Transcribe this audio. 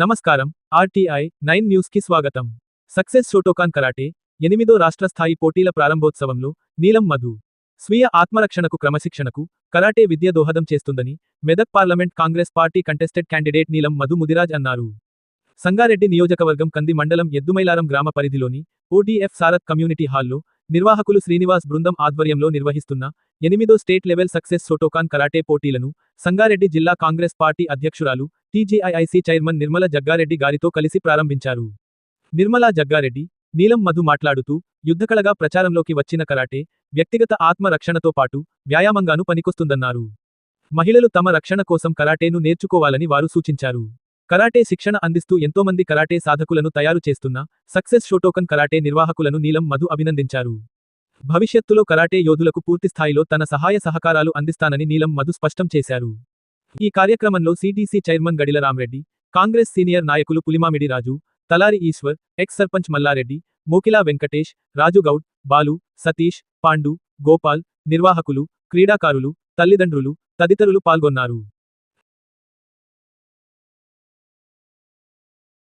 నమస్కారం RTI nine న్యూస్కి స్వాగతం. సక్సెస్ షోటోకాన్ కరాటే ఎనిమిదో రాష్ట్ర స్థాయి పోటీల ప్రారంభోత్సవంలో నీలం మధు. స్వీయ ఆత్మరక్షణకు క్రమశిక్షణకు కరాటే విద్య దోహదం చేస్తుందని Medak parliament Congress party contested candidate Neelam Madhu Mudiraj అన్నారు. సంగారెడ్డి నియోజకవర్గం కంది మండలం ఎద్దుమైలారం గ్రామ పరిధిలోని ఓటీఎఫ్ సారత్ కమ్యూనిటీ హాల్లో నిర్వాహకులు శ్రీనివాస్ బృందం ఆధ్వర్యంలో నిర్వహిస్తున్న ఎనిమిదో state level success Shotokan karate పోటీలను సంగారెడ్డి జిల్లా కాంగ్రెస్ పార్టీ అధ్యక్షురాలు టీజీఐఐసీ చైర్మన్ నిర్మల జగ్గారెడ్డి గారితో కలిసి ప్రారంభించారు. నిర్మలా జగ్గారెడ్డి నీలం మధు మాట్లాడుతూ యుద్ధకళగా ప్రచారంలోకి వచ్చిన కరాటే వ్యక్తిగత ఆత్మ రక్షణతో పాటు వ్యాయామంగాను పనికొస్తుందన్నారు. మహిళలు తమ రక్షణ కోసం కరాటేను నేర్చుకోవాలని వారు సూచించారు. కరాటే శిక్షణ అందిస్తూ ఎంతోమంది కరాటే సాధకులను తయారు చేస్తున్న సక్సెస్ షోటోకన్ కరాటే నిర్వాహకులను నీలం మధు అభినందించారు. భవిష్యత్తులో కరాటే యోధులకు పూర్తిస్థాయిలో తన సహాయ సహకారాలు అందిస్తానని నీలం మధు స్పష్టం చేశారు. ఈ కార్యక్రమంలో CTC chairman Gadila Ramreddy Congress senior నాయకులు పులిమామిడి రాజు తలారి ఈశ్వర్ ఎక్స్ సర్పంచ్ మల్లారెడ్డి మోకిలా వెంకటేష్ రాజుగౌడ్ బాలు సతీష్ పాండు గోపాల్ నిర్వాహకులు క్రీడాకారులు తల్లిదండ్రులు తదితరులు పాల్గొన్నారు.